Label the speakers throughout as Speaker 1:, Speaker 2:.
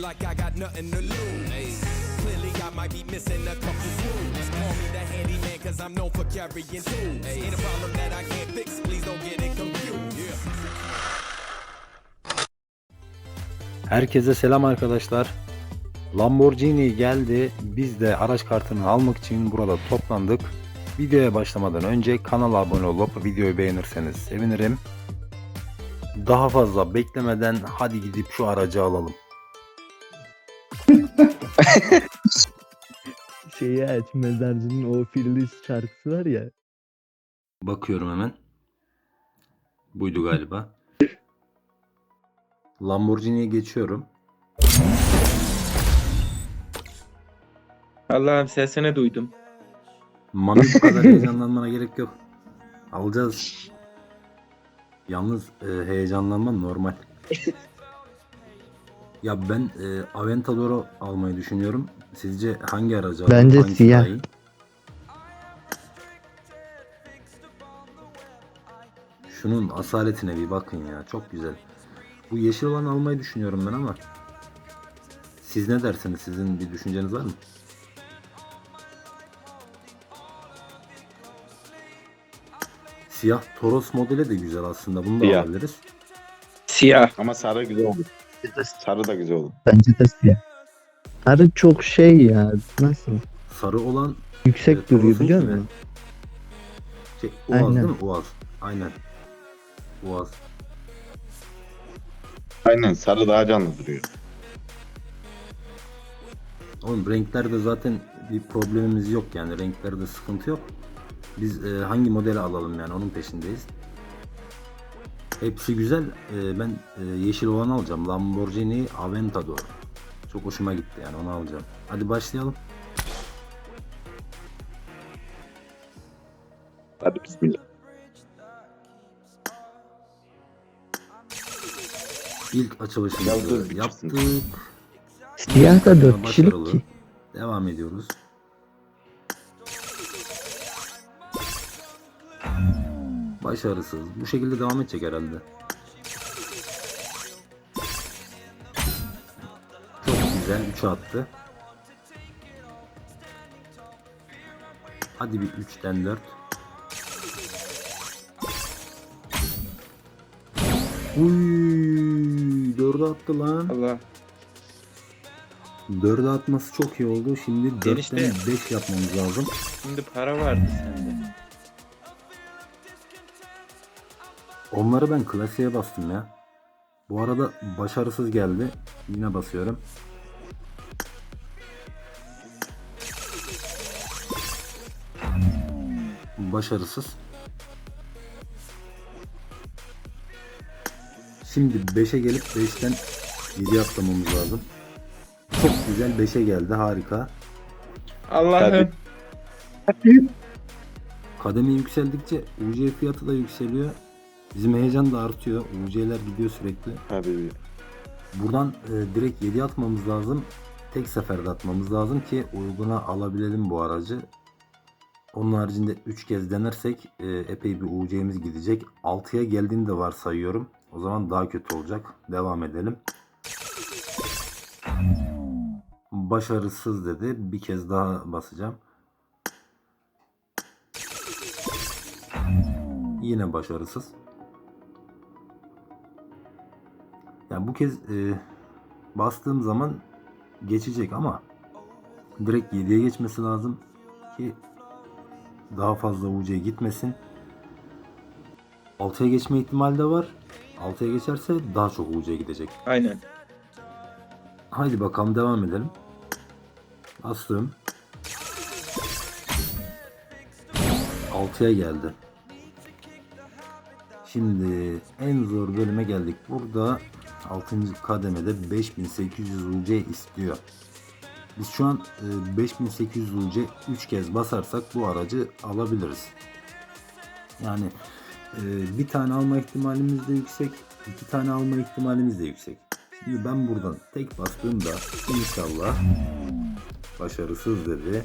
Speaker 1: like I got nothing to lose. Clearly, I might be missing a couple screws. Call me the handyman, cause I'm known for carrying tools. Ain't a problem that I can't fix, please don't get it confused. Yeah.
Speaker 2: Herkese selam arkadaşlar. Lamborghini geldi. Biz de araç kartını almak için burada toplandık. Videoya başlamadan önce kanala abone olup videoyu beğenirseniz sevinirim. Daha fazla beklemeden hadi gidip şu aracı alalım.
Speaker 3: Şeyi aç mezarcının o Filiz şarkısı var ya.
Speaker 2: Bakıyorum hemen. Buydu galiba. Lamborghini'ye geçiyorum.
Speaker 4: Allah'ım sesini duydum.
Speaker 2: Mami bu kadar heyecanlanmana gerek yok. Alacağız. Yalnız e, heyecanlanmam normal. ya ben e, Aventador'u almayı düşünüyorum. Sizce hangi aracı alayım?
Speaker 3: Bence
Speaker 2: Hangisi
Speaker 3: siyah.
Speaker 2: daha iyi? Şunun asaletine bir bakın ya. Çok güzel. Bu yeşil olan almayı düşünüyorum ben ama. Siz ne dersiniz? Sizin bir düşünceniz var mı? Siyah Toros modeli de güzel aslında. Bunu da
Speaker 5: Siyah.
Speaker 2: alabiliriz.
Speaker 4: Siyah.
Speaker 5: Ama sarı güzel olur. Sarı da güzel olur.
Speaker 3: Bence de siyah. Sarı çok şey ya. Nasıl?
Speaker 2: Sarı olan
Speaker 3: Yüksek
Speaker 2: Evet,
Speaker 3: duruyor biliyor musun?
Speaker 2: şey Uaz
Speaker 3: Aynen.
Speaker 2: değil mi? Uaz. Aynen. Uaz.
Speaker 5: Aynen sarı daha canlı duruyor.
Speaker 2: Oğlum renklerde zaten bir problemimiz yok yani. Renklerde sıkıntı yok. Biz e, hangi modeli alalım yani onun peşindeyiz. Hepsi güzel. E, ben e, yeşil olanı alacağım. Lamborghini Aventador. Çok hoşuma gitti yani onu alacağım. Hadi başlayalım.
Speaker 5: Hadi bismillah.
Speaker 2: İlk açılışımızı yaptık.
Speaker 3: Siyah da 4 kişilik ki.
Speaker 2: Devam ediyoruz. Başarısız. Bu şekilde devam edecek herhalde. Çok güzel. 3'e attı. Hadi bir 3'ten 4. Uy, 4'e attı lan.
Speaker 4: Allah.
Speaker 2: 4'e atması çok iyi oldu. Şimdi 4'ten
Speaker 4: Enişte.
Speaker 2: 5 yapmamız lazım.
Speaker 4: Şimdi para vardı sende.
Speaker 2: Onları ben klasiğe bastım ya. Bu arada başarısız geldi. Yine basıyorum. Başarısız. Şimdi 5'e gelip 5'ten 7 atlamamız lazım. Çok güzel 5'e geldi harika.
Speaker 4: Allah'ım.
Speaker 2: Kademe yükseldikçe UC fiyatı da yükseliyor. Bizim heyecan da artıyor. UC'ler gidiyor sürekli.
Speaker 5: Hadi
Speaker 2: Buradan e, direkt 7 atmamız lazım. Tek seferde atmamız lazım ki uyguna alabilelim bu aracı. Onun haricinde 3 kez denersek e, epey bir UC'miz gidecek. 6'ya geldiğini de varsayıyorum. O zaman daha kötü olacak. Devam edelim. Başarısız dedi. Bir kez daha basacağım. Yine başarısız. Yani bu kez e, bastığım zaman geçecek ama direkt 7'ye geçmesi lazım ki daha fazla UC'ye gitmesin. 6'ya geçme ihtimali de var. 6'ya geçerse daha çok UC'ye gidecek.
Speaker 4: Aynen.
Speaker 2: Haydi bakalım devam edelim. Bastım. 6'ya geldi. Şimdi en zor bölüme geldik. Burada 6. kademede 5800 UC istiyor. Biz şu an e, 5800 UC 3 kez basarsak bu aracı alabiliriz. Yani e, bir tane alma ihtimalimiz de yüksek, iki tane alma ihtimalimiz de yüksek. Ben buradan tek bastığımda inşallah başarısız dedi.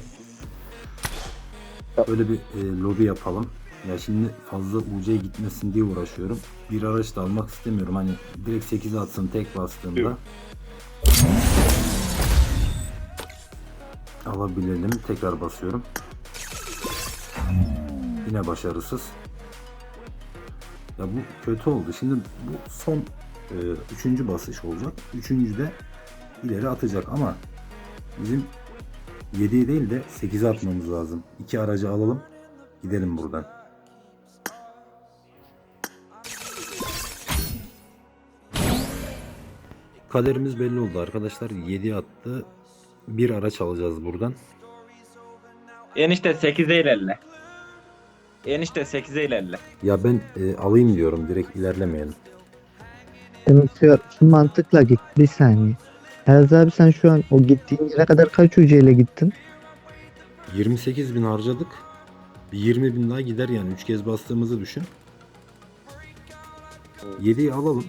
Speaker 2: Böyle bir e, lobi yapalım. Ya şimdi fazla UC'ye gitmesin diye uğraşıyorum. Bir araç da almak istemiyorum. Hani direkt 8'e atsın tek bastığımda.
Speaker 5: Yok.
Speaker 2: alabilelim. Tekrar basıyorum. Yine başarısız. Ya bu kötü oldu. Şimdi bu son e, üçüncü basış olacak. Üçüncü de ileri atacak ama bizim 7'ye değil de 8'e atmamız lazım. İki aracı alalım. Gidelim buradan. Kaderimiz belli oldu arkadaşlar. 7'ye attı. Bir araç alacağız buradan.
Speaker 4: Enişte 8'e ilerle. Enişte 8'e ilerle.
Speaker 2: Ya ben e, alayım diyorum direkt ilerlemeyelim.
Speaker 3: Demek şu, şu mantıkla git bir saniye. Herz abi sen şu an o gittiğin yere kadar kaç ucuyla gittin?
Speaker 2: 28 bin harcadık. Bir 20 bin daha gider yani. 3 kez bastığımızı düşün. 7'yi alalım.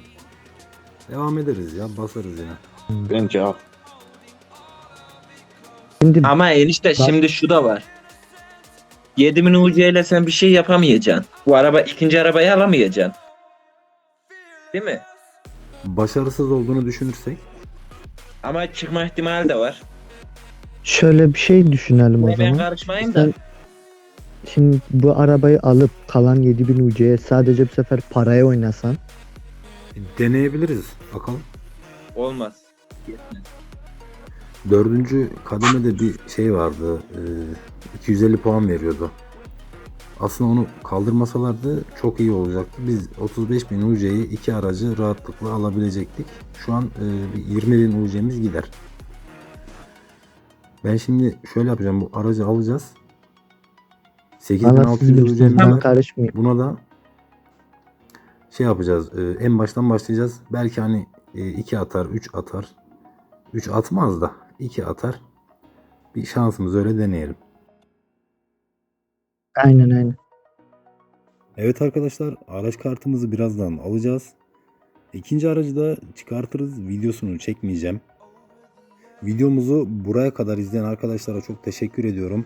Speaker 2: Devam ederiz ya. Basarız yine.
Speaker 5: Bence al.
Speaker 3: Şimdi
Speaker 4: Ama enişte şimdi şu da var. 7000 UC ile sen bir şey yapamayacaksın. Bu araba ikinci arabayı alamayacaksın. Değil mi?
Speaker 2: Başarısız olduğunu düşünürsek
Speaker 4: Ama çıkma ihtimali de var.
Speaker 3: şöyle bir şey düşünelim o
Speaker 4: Ben
Speaker 3: zaman.
Speaker 4: karışmayayım da.
Speaker 3: Sen şimdi bu arabayı alıp kalan 7000 UC'ye sadece bu sefer paraya oynasan
Speaker 2: deneyebiliriz. Bakalım.
Speaker 4: Olmaz. Yetmez.
Speaker 2: Dördüncü kademede bir şey vardı. e, 250 puan veriyordu. Aslında onu kaldırmasalardı çok iyi olacaktı. Biz 35 bin UC'yi iki aracı rahatlıkla alabilecektik. Şu an e, bir 20 bin UC'miz gider. Ben şimdi şöyle yapacağım. Bu aracı alacağız.
Speaker 3: bana siz
Speaker 2: 8600
Speaker 3: bilirsiniz
Speaker 2: UC'miz var.
Speaker 3: karışmayayım.
Speaker 2: Buna da şey yapacağız. e, en baştan başlayacağız. Belki hani 2 atar, 3 atar. 3 atmaz da 2 atar. Bir şansımızı öyle deneyelim.
Speaker 3: Aynen aynen.
Speaker 2: Evet arkadaşlar araç kartımızı birazdan alacağız. İkinci aracı da çıkartırız. Videosunu çekmeyeceğim. Videomuzu buraya kadar izleyen arkadaşlara çok teşekkür ediyorum.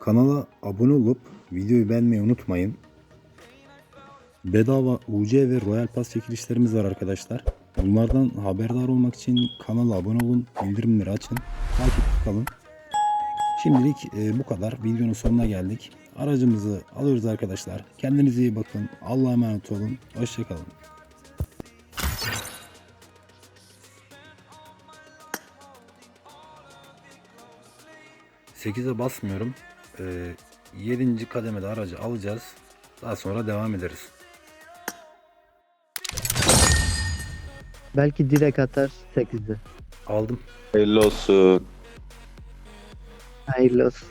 Speaker 2: Kanala abone olup videoyu beğenmeyi unutmayın. Bedava UC ve Royal Pass çekilişlerimiz var arkadaşlar. Bunlardan haberdar olmak için kanala abone olun, bildirimleri açın, takipte kalın. Şimdilik e, bu kadar. Videonun sonuna geldik. Aracımızı alıyoruz arkadaşlar. Kendinize iyi bakın. Allah'a emanet olun. Hoşçakalın. Sekize basmıyorum. Ee, 7. kademede aracı alacağız. Daha sonra devam ederiz.
Speaker 3: Belki direkt atar 8'e.
Speaker 2: Aldım.
Speaker 5: Hayırlı olsun.
Speaker 3: Hayırlı olsun.